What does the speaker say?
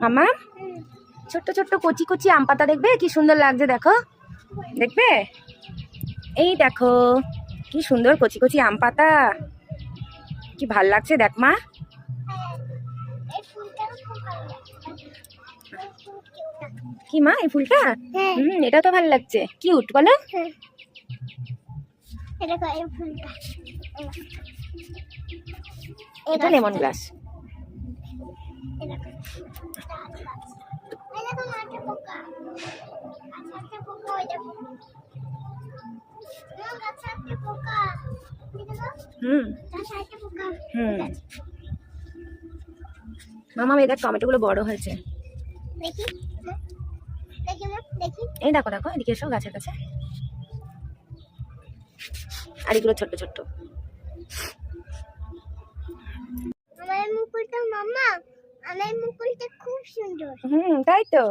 মামা? ছোট্ট ছোট্ট কচি কচি আম পাতা দেখবে? কি সুন্দর লাগছে দেখো। দেখবে? এই দেখো কি সুন্দর কচি কচি আম পাতা। কি ভালো লাগছে দেখ মা। কি মা এই ফুলটা? হ্যাঁ। হুম এটা তো ভালো লাগছে। কিউট বলো। হ্যাঁ। এটা লেমন গ্লাস। হুম। হুম। মামা, এই দেখ, টমেটোগুলো বড় হয়েছে। হ্যাঁ। এই দেখো দেখো, এদিকে এসো, গাছের কাছে। আর এগুলো ছোট্ট ছোট্ট। খুব সুন্দর হুম তাই তো